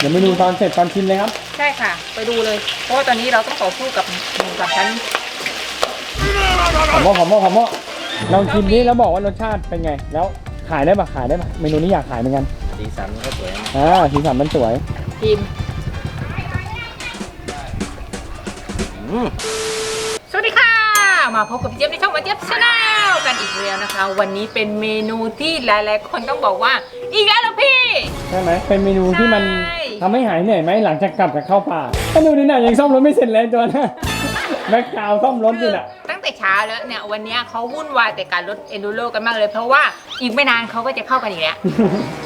เดี๋ยวเมนูตอนเสร็จตอนชิมเลยครับใช่ค่ะ ไปดูเลย เพราะว่าตอนนี้เราต้องต่อสู้กับหมูสามชั้นหอมหม้อหอมหม้อหอมหม้อลองชิมนี้แล้วบอกว่ารสชาติเป็นไง แล้วขายได้ปะขายได้ปะเมนูนี้อยากขายเหมือนกันสีสันมันก็สวยนะอ่าสีสันมันสวยทีมอืมสวัสดีค่ะ มาพบกับเจี๊ยบในช่องวันเจี๊ยบชาแนลกันอีกแล้วนะคะ วันนี้เป็นเมนูที่หลายๆคนต้องบอกว่า อีกแล้วเหรอพี่ ใช่ไหมเป็นเมนูที่มันใช่ ทำให้หายเหนื่อยไหมหลังจากกลับจากเข้าป่าถ้าดูนี่น่ะยังซ่อมรถไม่เสร็จเลยตัวนะ แบ็คกราวด์ซ่อมรถอยู่น่ะ ตั้งแต่เช้าแล้วเนี่ยวันนี้เขาวุ่นวายแต่การรถเอนดูโรกันมากเลย เพราะว่าอีกไม่นานเขาก็จะเข้ากันอีกแล้ว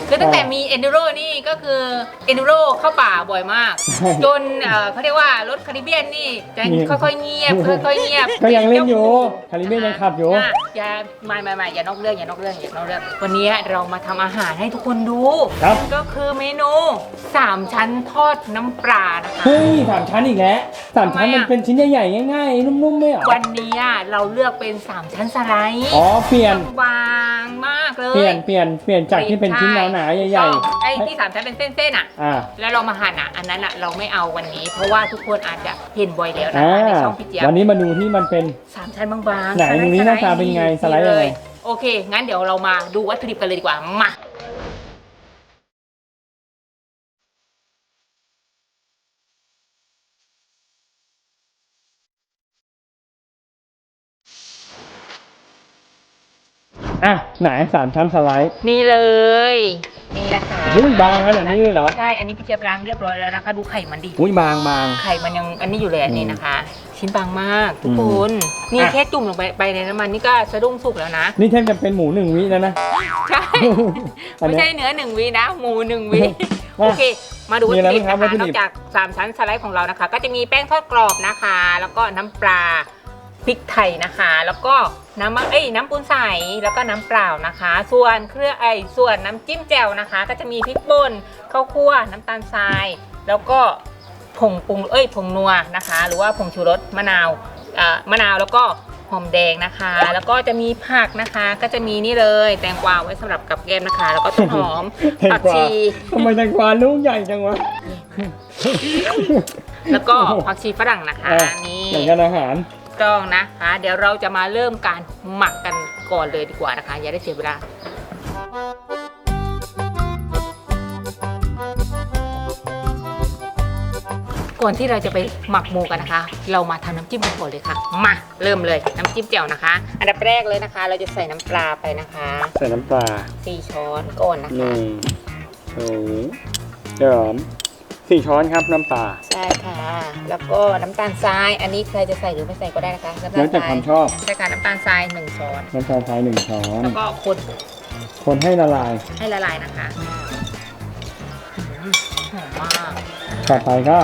คือตั้งแต่มีเอนดูโรนี่ก็คือเอนดูโรเข้าป่าบ่อยมากใช่จนเอ่อเขาเรียกว่ารถคาริเบียนนี่จะนี่ ค่อยๆเงียบค่อยๆเงียบก็ยังเล่นอยู่ คาริเบียนยังขับอยู่ะอย่าไม่ไม่ไม่อย่านอกเรื่องอย่านอกเรื่องอย่านอกเรื่อง วันนี้เรามาทำอาหารให้ทุกคนดูครับ ก็คือเมนูสามชั้นทอดน้ำปลานะคะ เฮ้ยสามชั้นอีกแล้ว สามชั้นทำไมมันอะเป็นชิ้นใหญ่ๆง่ายๆนุ่มๆไม่เหรอวันนี้เราเลือกเป็นสามชั้นสไลด์อ๋อเปลี่ยนบางมากเลยเปลี่ยนเปลี่ยนเปลี่ยนจากที่เป็นชิ้นหนาๆใหญ่ๆไอ้ที่สามชั้นเป็นเส้นๆอะๆอ่า แล้วเรามาหั่นอะ อันนั้นอะเราไม่เอาวันนี้ เพราะว่าทุกคนอาจจะเห็นบ่อยแล้วนะอ่าคะในช่องพี่เจี๊ยบวันนี้มาดูที่มันเป็น สามชั้นบางๆไหนสลด์ดูนี่หน้าตาเป็นยังไงสไลด์ยังไง โอเค งั้นเดี๋ยวเรามาดูวัตถุดิบกันเลยดีกว่ามา อะไหนสามชั้นสไลด์นี่เลย นี่นะคะอุ้ยบางขนาดนี้เลยเหรอใช่ อันนี้พี่เจี๊ยบล้างเรียบร้อยแล้วนะคะ ดูไข่มันดิ อุ้ยบางบาง ไข่มันยังอันนี้อยู่เลยอันนี้อืมนะคะ ชิ้นบางมากทุกอืมคน นี่อะแค่จุ่มลงไปไปในน้ำมันนี่ก็สะดุ้งสุกแล้วนะ นี่แทบจะเป็นหมูหนึ่งวิแล้วนะ ใช่อันไม่เนี้ยใช่เนื้อหนึ่งวินะ หมูหนึ่งวิอะโอเคมาดูวัตมีอะไรถุดิบบ้างครับนะคะวัตถุนดิอบกจากสามชั้นสไลด์ของเรานะคะ ก็จะมีแป้งทอดกรอบนะคะ แล้วก็น้ำปลา พริกไทยนะคะ แล้วก็น้ำมะเอ้ยน้ำปูนใสแล้วก็น้ำเปล่านะคะ ส่วนเครื่องไอยส่วนน้ำจิ้มแจ่วนะคะ ก็จะมีพริกป่นข้าวคั่วน้ำตาลทราย แล้วก็ผงปรุงเอ้ยผงนัวนะคะ หรือว่าผงชูรสมะนาวอ่ามะนาวแล้วก็หอมแดงนะคะ แล้วก็จะมีผักนะคะ ก็จะมีนี่เลยแตงกวาไว้สำหรับกับแกล้มนะคะ แล้วก็ต้นหอมแตงผักกวาชีทำไมแตงกวาลูกใหญ่จังวะแล้วก็ผักชีฝรั่งนะคะอะนี่เหมือนกันอาหาร ต้องนะคะ เดี๋ยวเราจะมาเริ่มการหมักกันก่อนเลยดีกว่านะคะ อย่าได้เสียเวลาก่อนที่เราจะไปหมักหมูกันนะคะ เรามาทำน้ำจิ้มกันก่อนเลยค่ะ มาเริ่มเลยน้ำจิ้มแจ่วนะคะ อันดับแรกเลยนะคะ เราจะใส่น้ำปลาไปนะคะใส่น้ำปลาสี่ช้อนก่อนนะหคะนึ่งสองสาม สี่ช้อนครับน้ำปลาใช่ค่ะ แล้วก็น้ำตาลทราย อันนี้ใครจะใส่หรือไม่ใส่ก็ได้นะคะน้ำตาแล้ลวแต่ทราควายมชอบใช่ค่ะน้ำตาลทรายหนึ่งช้อนน้ำตาลทรายหนึ่งช้อน แล้วก็คนคนให้ละลาย ให้ละลายนะคะอืมหอมมากต่อไปก็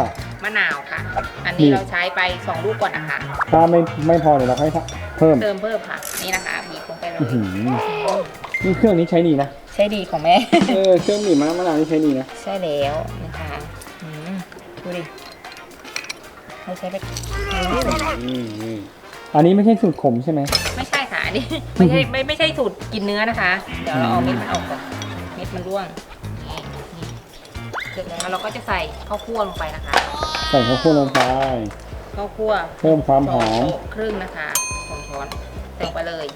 มะนาวค่ะ อันนี่นี้เราใช้ไปสองลูกก่อนนะคะ ถ้าไม่ไม่พอเดี๋ยวเราค่อยเพิ่มเติมเพิ่มค่ะ นี่นะคะบีบลงไปเลยอื้อหือนี่เครื่องนี้ใช้ดีนะ ใช้ดีของแม่ เออเครื่องบีบมะมะนาวนี่ใช้ดีนะ ใช่แล้วนะคะอืม ดูดิเราใช้ไปอืมอืมอืมอันนี้ไม่ใช่สูตรขมใช่ไหม ไม่ใช่ค่ะอันนี้ ไม่ใช่ไม่ไม่ใช่สูตรกินเนื้อนะคะ เดี๋ยวเราเอาเม็ดมันออกก่อนเม็ดมันร่วงนี่นี่เสร็จแล้วเราก็จะใส่ข้าวคั่วลงไปนะคะใส่ข้าวคั่วลงไป ข้าวคั่วเพิ่มความหอมสงโต๊ะครึ่งนะคะสองช้อนใส่ลงไปเลย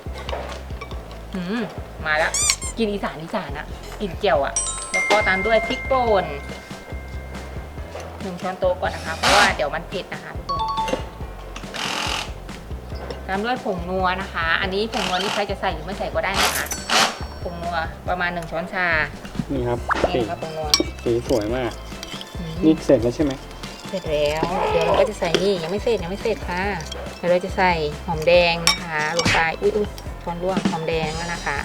หืมมาแล้วกินอีสานอีสานอะกินเจียวอะแล้วก็ตามด้วยพริกป่น หนึ่งช้อนโต๊ะก่อนนะคะ เพราะว่าเดี๋ยวมันเผ็ดนะคะทุกคนตามด้วยผงนัวนะคะ อันนี้ผงนัวนี่ใครจะใส่หรือไม่ใส่ก็ได้นะคะ ผงนัวประมาณหนึ่งช้อนชา นี่ครับนี่สีนะคะผงนัวสีสวยมาก อืม นี่เสร็จแล้วใช่ไหมเสร็จแล้ว เดี๋ยวเราก็จะใส่นี่ยังไม่เสร็จยังไม่เสร็จค่ะ เดี๋ยวเราจะใส่หอมแดงนะคะลงไป อุ้ยอุ้ยช้อนร่วงหอมแดงแล้วนะคะ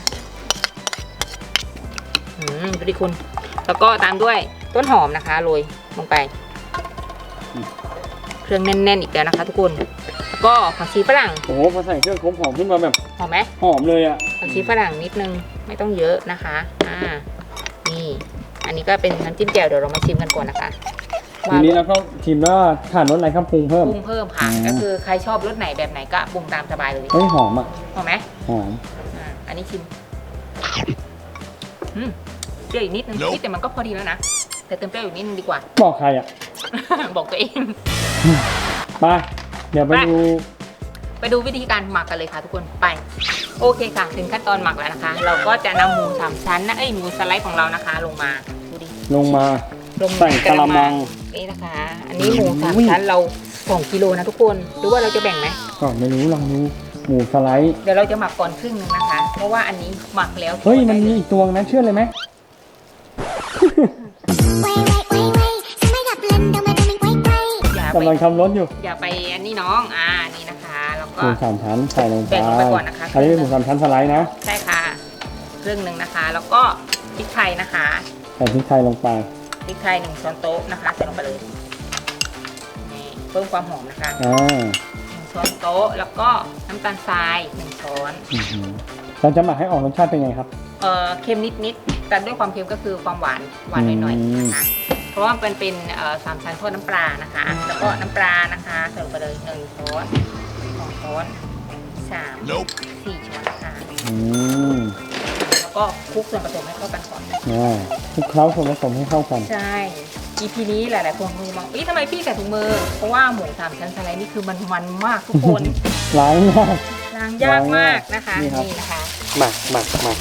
อืมดูดิคุณ แล้วก็ตามด้วยต้นหอมนะคะโรยลงไป เครื่องแน่นๆอีกแล้วนะคะ ทุกคนแล้วก็ผักชีฝรั่งโอ้โหพอใส่เครื่องครบหอมขึ้นมาแบบหอมไหมหอมเลยอะผักชีฝรั่งนิดนึงไม่ต้องเยอะนะคะอ่านี่ อันนี้ก็เป็นน้ำจิ้มแจ่วเดี๋ยวเรามาชิมกันก่อนนะคะทีนี้เราก็ชิมแล้วทานรสอะไรครับปรุงเพิ่มปรุงเพิ่มค่ะอืมก็คือใครชอบรสไหนแบบไหนก็ปรุงตามสบายเลยเฮ้ยหอมอะพอไหมหอมอ่าอันนี้ชิมอืมเปรี้ยวอีกนิดนึงนิดแต่มันก็พอดีแล้วนะแต่เติมเปรี้ยวอยู่นิดนึงดีกว่า บอกใครอะ บอกตัวเอง ไป เดี๋ยวไปไปดู ไปดูวิธีการหมักกันเลยค่ะทุกคนไป โอเคค่ะ ถึงขั้นตอนหมักแล้วนะคะ เราก็จะนำหมูสามชั้นนะไอยหมูสไลด์ของเรานะคะ ลงมาดูดิลงมาลงใส่กะละมังนี่นะคะ อันนี้หมูสามชั้นเราสองกิโลนะทุกคนหรือว่าเราจะแบ่งไหมก็ไม่รู้ลองดูหมูสไลด์เดี๋ยวเราจะหมักก่อนครึ่งหนึงนะคะ เพราะว่าอันนี้หมักแล้วเฮ้ยมันได้มีลอีกตัวนั้นเชื่อเลยไหมำลังทำรถอยู่อย่าไปอันนี้น้องอ่านี่นะคะแล้วหก็มูสามชั้นใส่ลงไปแบ่งลงไปก่อนนะคะอันนี้เป็นหมูสามชั้นสไลด์นะใช่ค่ะครึ่งหนึ่งนะคะ แล้วก็พริกไทยนะคะใส่พริกไทยลงไปพริกไทยหนึ่งช้อนโต๊ะนะคะใส่ลงไปเลยนี่เพิ่มความหอมนะคะอ่าหนึ่งช้อนโต๊ะแล้วก็น้ำตาลทรายหนึ่งช้อนอื้อหือเราจะหมักให้ออกรสชาติเป็นไงครับ เอ่อเค็มนิดๆแต่ด้วยความเค็มก็คือความหวานหวานหน่อยอืมๆนะคะเพ ราะว่ามันเป็นเอ่อสามชั้นทอดน้ำปลานะคะ แล้วก็น้ำปลานะคะใส่ลงไปเลยหนึ่งช้อนสองช้อนสามสี่ช้อนนะคะอืมแล้วก็คลุกส่วนผสมให้เข้ากันก่อนอ่าคลุกเคล้าส่วนผสมให้เข้ากันใช่ EP นี้หลาย ๆ คนคงมองเอ๊ะทำไมพี่ใส่ถุงมือ เพราะว่าหมูสามชั้นสไลด์นี่คือมันมันมากทุกคนล้างมากล้างยากมากนะคะนี่ครับนี่นะคะหมักหมักหมัก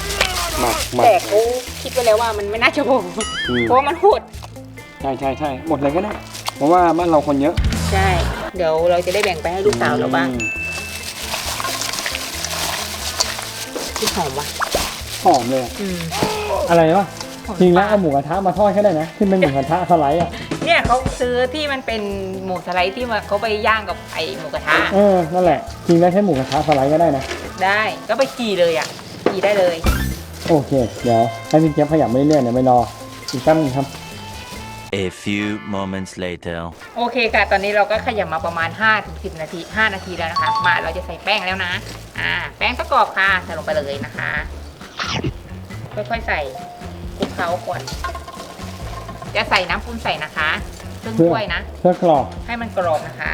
หมักหมักแต่เขาคิดไว้แล้วว่ามันไม่น่าจะบ่มอืมเพราะว่ามันโหด ใช่ใช่ใช่หมดเลยก็ได้ เพราะว่าบ้านเราคนเยอะใช่ เดี๋ยวเราจะได้แบ่งไปให้ลูกสาวเราบ้างอืมที่หอมว่ะหอมเลยอะอืมอะไรวะหอมจริงแล้วปาเอาหมูกระทะมาทอดก็ได้นะที่เป็นหมูกระทะสไลด์อะเนี่ยเขาซื้อที่มันเป็นหมูสไลด์ที่มาเขาไปย่างกับไอหมูกระทะเออนั่นแหละจริงแล้วใช้หมูกระทะสไลด์ก็ได้นะได้ก็ไปขี่เลยอะขี่ได้เลย โอเค เดี๋ยวให้พี่เจี๊ยบขยับไม่เรื่อยๆเดี๋ยวไม่รออีกแป๊บนึงครับ A few moments later. โอเคค่ะ ตอนนี้เราก็ขยับมาประมาณ5ถึง10 นาที 5 นาทีแล้วนะคะ มาเราจะใส่แป้งแล้วนะ อ่า แป้งประกอบค่ะใส่ลงไปเลยนะคะ ค่อยๆใส่คลุกเคล้าก่อน จะใส่น้ำปูนใส่นะคะครึ่งเพื่อถ้วยนะ เพื่อกรอบให้มันกรอบนะคะ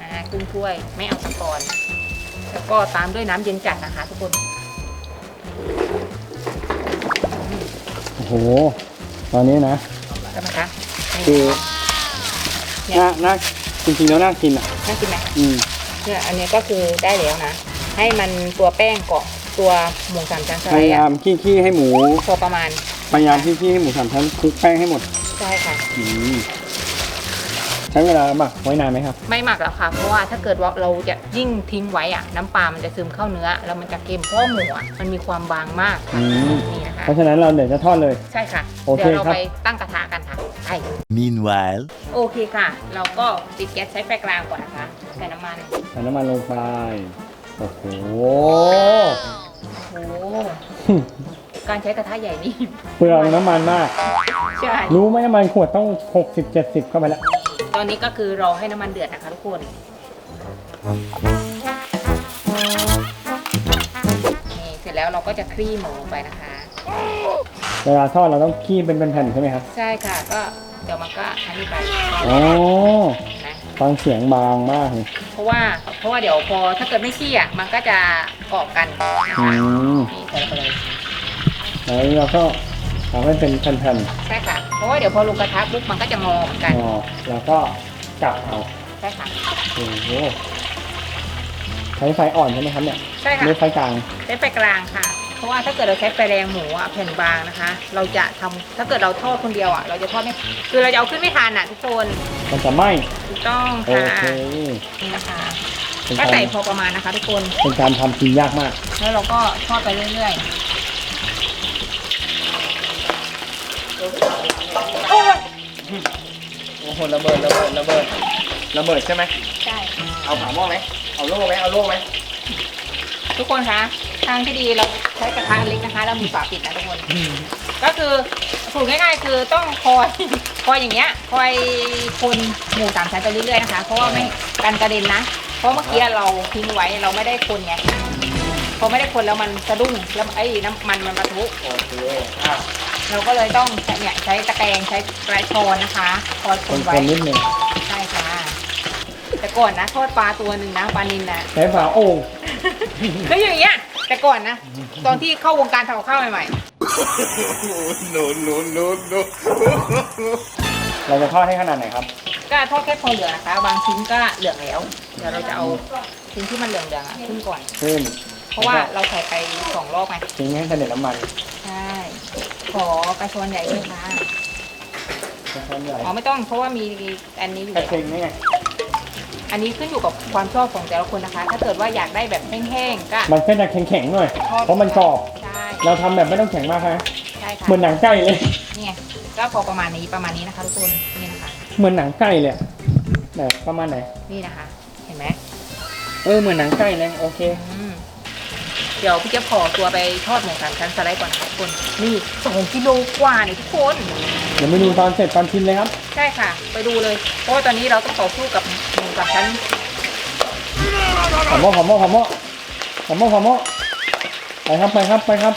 อ่าครึ่งถ้วยไม่เอาตะกอน แล้วก็ตามด้วยน้ำเย็นจัดนะคะ ทุกคน โอ้โห ตอนนี้นะใช่ไหมคะคือเนี่ยน่าน่าจริงๆแล้วน่ากินอะน่ากินไหมอืมเนี่ยอันนี้ก็คือได้แล้วนะ ให้มันตัวแป้งเกาะตัวหมูสามชั้นสพไลยาด์ยาอะมขี้ๆให้หมูพอประมาณพยายามขี้ๆให้หมูสามชั้นคลุกแป้งให้หมดใช่ค่ะอืม ใช้เวลาหมักไว้นานไหมครับ ไม่หมักแล้วค่ะ เพราะว่าถ้าเกิดว่าเราจะยิ่งทิ้งไว้อะน้ำปลา มันจะซึมเข้าเนื้อ แล้วมันจะเค็มเพราะหมูอะมันมีความบางมากอืม นี่นะคะ เพราะฉะนั้นเราเดี๋ยวจะทอดเลย ใช่ค่ะ โอเคเดี๋ยวเราครับ ไปตั้งกระทะกันค่ะใช่ Meanwhile. โอเคค่ะ เราก็ปิดแก๊สใช้ไฟกลางก่อนนะคะใส่น้ำมัน ใส่น้ำมันลงไป โอ้โห โอ้โห การใช้กระทะใหญ่นี่เปลืองน้ำมันมาก ใช่ รู้ไหมน้ำมันขวดต้อง 60 70 เข้าไปแล้ว ตอนนี้ก็คือรอให้น้ำมันเดือดนะคะทุกคน นี่เสร็จแล้วเราก็จะคลี่หมูลงไปนะคะ เวลาทอดเราต้องขี้เป็นแผ่นๆใช่ไหมครับใช่ค่ะก็เดี๋ยวมันก็อันนี้ไปอ๋อนะฟังเสียงบางมากเลยเพราะว่าเพราะว่าเดี๋ยวพอถ้าเกิดไม่ขี้อะมันก็จะเกาะกันนะอืคะมนี่ใส่ลงไปเลย แล้วเราก็ ทำให้เป็นแผ่นใช่ค่ะ เพราะว่าเดี๋ยวพอลงกระทะปุ๊บมันก็จะงอเหมือนๆกัน อ๋อแล้วก็จับเอาใช่ค่ะ โอ้โหใช้ไฟอ่อนใช่ไหมครับเนี่ยใช่ค่ะไม่ไฟกลางใช้ไฟกลางค่ะ เพราะว่าถ้าเกิดเราใช้ไฟแรงหมูอะแผ่นบางนะคะ เราจะทำถ้าเกิดเราทอดคนเดียวอะ เราจะทอดไม่ คือเราจะเอาขึ้นไม่ทันอะทุกคนมันจะไหม้ถูกต้องโอค่ะเคนี่นะคะเป็นก็การใส่พอประมาณนะคะ ทุกคน เป็นการทำทียากมาก แล้วเราก็ทอดไปเรื่อยๆ โอ้ยโอ้โหระเบิดระเบิดระเบิดระเบิดใช่ไหมใช่เอาฝาหม้อไหมเอาโล่ไหมเอาโล่ไหมทุกคนคะทางที่ดีเราใช้กระทะเล็กนะคะแล้วมีฝาปิดนะทุกคน ก็คือสูตรง่ายๆ คือต้องคอยคอยอย่างเงี้ยคอยคนหมูสามชั้นไปเรื่อยๆนะคะเพราะว่าไม่กันกระเด็นนะเพราะเมื่อกี้เราทิ้งไว้เราไม่ได้คนไงพอไม่ได้คนแล้วมันสะดุ้งแล้วไอ้น้ำมันมันปะทุโอเคอะ เราก็เลยต้องใช้เนี่ยใช้ตะแกรงใช้กระชอนนะคะคอยคคนนไว้คนนิดหนึ่งใช่ค่ะแต่ก่อนนะทอดปลาตัวหนึ่งนะปลานินนะใช้ฝาโอ่งคืออย่างเงี้ยแต่ก่อนนะ ตอนที่เข้าวงการทำกับข้าวใหม่ๆเราจะทอดให้ขนาดไหนครับก็ทอดแค่พอเหลืองนะคะ บางชิ้นก็เหลืองแล้วเดี๋ยวเราจะเอาชิ้นที่มันเหลืองๆอะขึ้นก่อนขึ้น เพราะว่าเราใส่ไปสองรอบไงทิ้งให้เสด็จน้ำมันใช่ขอกระชอนใหญ่ด้วยค่ะกระชอนใหญ่อ๋อไม่ต้องเพราะว่ามีอันนี้อยู่กระแล้วเชงนี่ไงอันนี้ขึ้นอยู่กับความชอบของแต่ละคนนะคะ ถ้าเกิดว่าอยากได้แบบแห้งๆก็มันก็จะแข็งๆหน่อยทอดเพราะมันกรอบ ใช่เราทำแบบไม่ต้องแข็งมากนะใช่ค่ะเหมือนหนังไก่เลย นี่ไงก็พอประมาณนี้ประมาณนี้นะคะทุกคนนี่นะคะ เหมือนหนังไก่เลยอะแบบประมาณไหนนี่นะคะ เห็นไหมเออเหมือนหนังไก่เลยโอเคอืม เดี๋ยวพี่จะขอตัวไปทอดหมูสามชั้นสไลด์ก่อนนะคะทุกคน นี่สองกิโลกว่าเนี่ยทุกคน เดี๋ยวไปดูตอนเสร็จตอนชิมเลยครับ ใช่ค่ะ ไปดูเลย เพราะว่าตอนนี้เราต้องต่อสู้กับหมูสามชั้นหอมหม้อหอมหม้อหอมหม้อหอมหม้อหอมหม้อไปครับไปครับไปครับ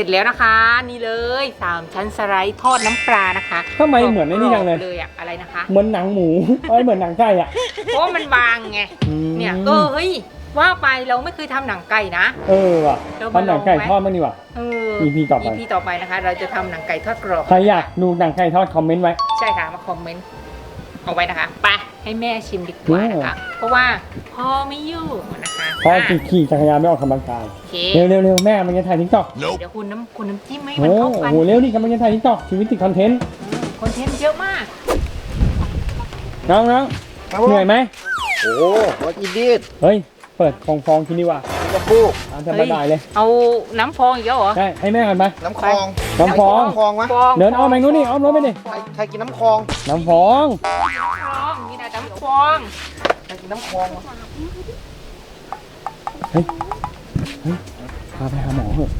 เสร็จแล้วนะคะ นี่เลยสามชั้นสไลด์ทอดน้ำปลานะคะทำไมเหมือนไอ้นี่จังเลย เลยอะอะไรนะคะ เหมือนหนังหมูเอ้ยเหมือนหนังไก่อะ เพราะว่ามันบางไง อืม เนี่ยเออเฮ้ยว่าไปเราไม่เคยทำหนังไก่นะ เออว่ะเราตอนหนังไก่มาลองไหมทอดมั้างดีกว่า เออ EP ต่อไป EP ต่อไปนะคะ เราจะทำหนังไก่ทอดกรอบ ใครอยากดูหนังไก่ทอดคอมเมนต์ไว้ ใช่ค่ะ มาคอมเมนต์ เอาไว้นะคะไปให้แม่ชิมดีกว่านะคะ เพราะว่าพ่อไม่อยู่นะคะเพราะอะขี่จักรยานไม่ออกกำลังกายโอเคเร็วเร็วเร็วแม่มันจะถ่ายทิกตอกเดี๋ยวคุณน้ำคุณน้ำจิ้มให้โอ้มันเข้ากันโหเร็วดิกำลังจะถ่ายทิกตอกชีวิตติดคอนเทนต์อืมคอนเทนต์เยอะมากน้องน้องเหนื่อยไหมโอ้วัดอีดีดเฮ้ยเปิดฟองฟองกินดีกว่า จะพูกอาจจะบายบายเลย เอาน้ำฟองอีกแล้วเหรอได้ให้แม่กันไป น้ำคลองน้ำฟอง น้ำคลองวะฟองเดินอ้อมไปนู้นนี่ อ้อมรถไปดิใครใครกินน้ำคลองน้ำฟอง ฟองนี่นะน้ำฟอง ใครกินน้ำคลองวะพาไปหาหมอเถอะ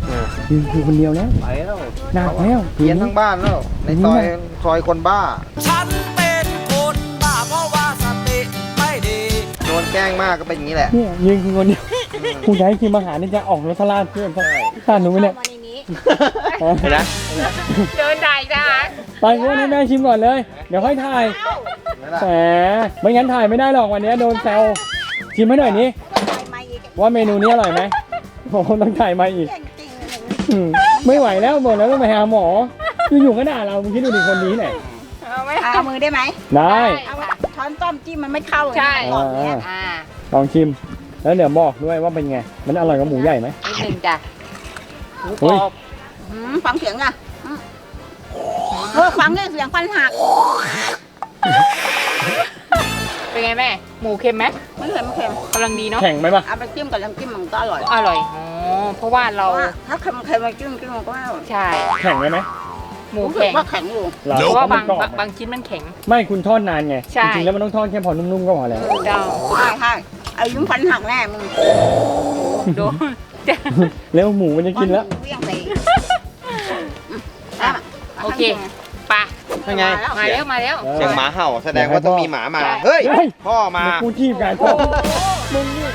ยืนคือคนเดียวแล้ว ไปแล้วหนักแล้วเพี้ยนทั้งบ้านแล้ว ในซอยซอยคนบ้า ฉันเป็นคนบ้าเพราะว่าสติไม่ดี โดนแกล้งมากก็เป็นอย่างนี้แหละ เนี่ยยืนคือคนเดียว คุณจะให้กินอาหารนี่จะออกรถทลาดเพื่อนท่านหนูไหมเนี่ยเห็นไหมเดินได้จ้าไปเพื่อนให้แม่ชิมก่อนเลย เดี๋ยวค่อยถ่ายเห็นไหมล่ะแหมไม่งั้นถ่ายไม่ได้หรอกวันนี้โดนแซวชิมให้หน่อยนี้ว่าเมนูนี้อร่อยไหมโอ้โหต้องถ่ายมาอีกอืมไม่ไหวแล้วบอกแล้วต้องไปหาหมออยู่ๆก็ด่าเรามึงคิดดูดิคนนี้ไหนเอาไหมเอามือได้ไหมได้เอาช้อนต้อมจิ้มมันไม่เข้าเลยใช่กล่องเนี้ยอ่าลองชิม แล้วเดี๋ยวบอกด้วยว่าเป็นไง มันอร่อยกับหมูใหญ่ไหมนิดหนึ่งจ้ะหมูกเฮ้รยอบอืมฟังเสียงอะอืมเออฟังเนี่ยเสียงฟันหักเป็นไงแม่ หมูเค็มไหมไม่เค็มไม่เค็มกำลังดีเนาะแข็งไหมปะเอาไปจิ้มกับน้ำจิ้มมันก็อร่อยอร่อยอ๋อเพราะว่าเพเราราะว่าถ้าเค็มเค็มมาจิ้มจิ้มมันก็ไม่อร่อยใช่แข็งไหมไหมหมูรู้สึกแข็งว่าแข็งอยู่เหรอเพราะว่าบางเพระมันกรอบบางบางชิ้นมันแข็ง ไม่คุณทอดนานไง ใช่ จริงๆแล้วมันต้องทอดแค่พอนุ่มๆก็พอแล้ว เจ้า ใช่ใช่ เอายิ้มฟันหักแน่มึงโดนจ้ะแล้วหมูมันจะกินแล้วเวี่ยงไปอะโอเคไปะยังไง มาแล้วมาแล้วเออเสียงหมาเห่าแสดงว่าต้องมีหมามาใช่เฮ้ยเฮ้ย พ่อมากูทีบกันโอ้โหมึงนี่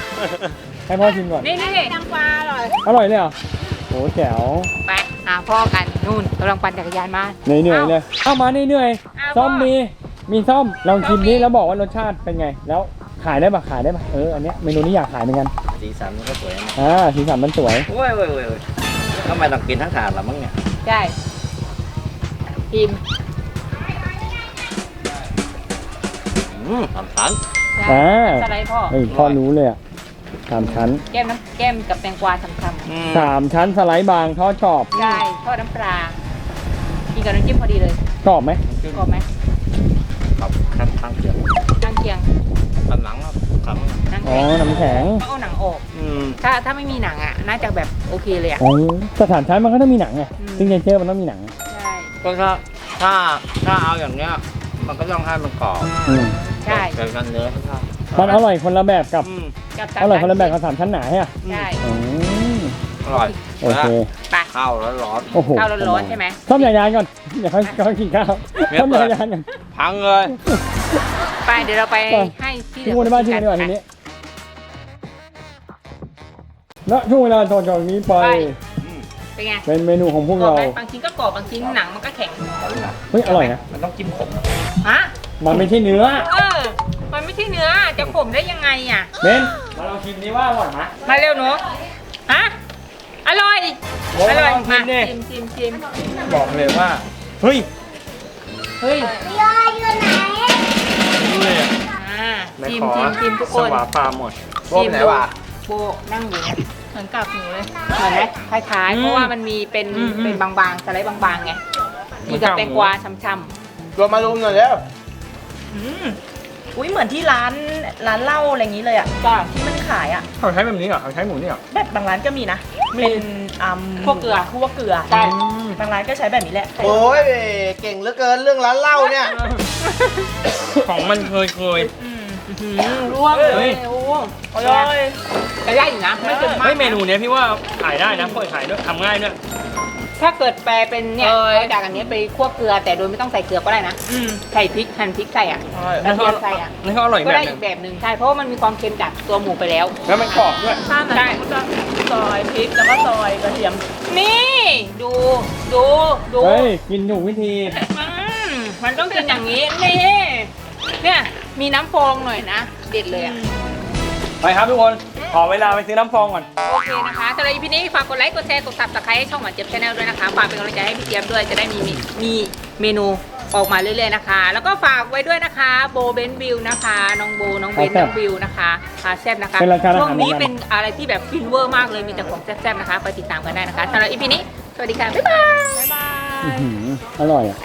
ให้พ่อชิมก่อน นี่นี่นี่นางฟ้าอร่อย อร่อยเลยเหรอโอ้แจ๋วไปหาพ่อกันนู่นกำลังปั่นจักรยานมาเหนื่อยเหนื่อยๆเลยเอามาเหนื่อยอ้าวๆซ่อมพ่อมี มีซ่อม ลองชิมซ่อมมีนี้แล้วบอกว่ารสชาติเป็นไง แล้ว ขายได้ปะขายได้ปะเอออันเนี้ยเมนูนี้อยากขายเหมือนกันสีสันมันก็สวยนะอ่าสีสันมันสวยโอ้ยโอ้ยโอ้ยโอ้ยทำไมต้องกินทั้งถาดละมั้งเนี่ยใช่พิมพ์อืมสามชั้นใช่อ่าสไลด์พ่อเฮ้ยพ่อรู้เลยอะสามชั้น แก้มน้ำแก้มกับแตงกวาช้ำอืมสามชั้นสไลด์บางทอดกรอบๆใช่ทอดน้ำปลากินกับน้ำจิ้มพอดีเลยกรอบไหมกรอบไหม ตำหลังครับขังนั่งอ๋อแข็งน้ำแข็งต้องเอาหนังออก อืมถ้าถ้าไม่มีหนังอะ น่าจะแบบโอเคเลยอะ อ๋อแต่สามชั้นมันก็ต้องมีหนังไงอืม ซึ่งเจเจอร์มันต้องมีหนังใช่ก็ถ้าถ้าถ้าเอาอย่างเนี้ย มันก็ต้องให้มันกรอบอืมใช่เกินกันเนื้อใช่มันอร่อยคนละแบบกับอืมกับอร่อยคนละแบบกับสามชั้นหนาใช่ไหมใช่อืมอร่อยโอเคไปข้าวร้อนร้อนโอ้โหข้าวร้อนๆใช่ไหม ซ่อมจักรยานก่อนอย่าค่อยค่อยกินข้าวเรียบซ่อมร้จัอยกรยานก่อนๆพังเลย ไปเดี๋ยวเราไปไป ให้ที่เหลืทุกคนในบ้านชิมกันดีกว่าทีนี้และช่วงเวลาตอนจากนี้ไป เป็นไงเป็นเมนูของพวกกรอบเราไหมบางชิ้นก็กรอบบางชิ้นหนังมันก็แข็งเฮ้ยอร่อยนะมันต้องจิ้มขมฮะมันไม่ใช่เนื้อเออมันเนื้อจะขมได้ยังไงอะ เบนมาลองชิมดิว่าอร่อยไหม มาเร็วหนูฮะอร่อยโอ้อร่อยลองชิมามดิชิมชิมชิมบอกเลยว่าเฮ้ยเฮ้ย นี่เลยอะอ่าชิมชิมชิมทุกคนสวาปลาหมดชิมดูโบนั่งอยู่เหมือนกับหนูเลย เหมือนไหมคล้ายๆ อืมเพราะว่ามันมีเป็นอืมอืมเป็นบางๆสไลด์บางๆไงมีกับเหมือนกับแตงกวาช่ำรวมมารุมหน่อยแล้วอืม อุ้ยเหมือนที่ร้านร้านเหล้าอะไรอย่างนี้เลยอะๆก็ที่มันขายอะเขาใช้แบบนี้เหรอเขาใช้หมูนี่เหรอ แบบบางร้านก็มีนะเป็นอืมพวกเกลือคั่วเกลือใช่ บางร้านก็ใช้แบบนี้แหละโอ้ยเก่งเหลือเกินเรื่องร้านเหล้าเนี่ยของมันเคยเคยอืมร่วงเลเฮ้ยยโอ้อร่อยแต่ได้อยู่นะ ไม่เกินมาก เฮ้ยเมนูเนี้ยพี่ว่าขายได้นะเปิดขายด้วยทำง่ายด้วย ถ้าเกิดแปลเป็นเนี่ยเอาจากอันนี้ไปคั่วเกลือแต่โดยไม่ต้องใส่เกลือก็ได้นะ อืมใส่พริกหั่นพริกใส่อะอร่อยแล้วเทียมใส่อะนี่ก็อร่อยก็แบบได้หนึอีงกแบบหนึ่งใช่เพราะว่ามันมีความเค็มจากตัวหมูไปแล้ว แล้วมันกรอบด้วยข้าวหนังก็จะซอยพริกแล้วก็ซอยกระเทียม นี่ ดูดูดูเฮ้ย กินถูกวิธี อืมมันต้องกินอย่างนี้นี่เนี่ยมีน้ำฟองหน่อยนะเด็ดเลยอะ ไปครับทุกคน ขอเวลาไปซื้อน้ำฟองก่อน โอเคนะคะสำหรับ EP นี้ฝากกดไลค์กดแชร์กด subscribe ให้ช่องหวานเจี๊ยบชาแนลด้วยนะคะฝากเป็นกำลังใจให้พี่เจี๊ยบด้วยจะได้มีมีมีเมนูออกมาเรื่อยๆนะคะ แล้วก็ฝากไว้ด้วยนะคะโบเบนวิวนะคะน้องโบน้องเบนครับน้องวิวนะคะพาแซบนะคะเป็นรายการอาหาร ช่วงนี้เหมือนกันเป็นอะไรที่แบบฟินเวอร์มากเลยมีแต่ของแซ่บๆนะคะไปติดตามกันได้นะคะสำหรับ EP นี้สวัสดีค่ะบ๊ายบายบ๊ายบายอื้อหืออร่อยอะ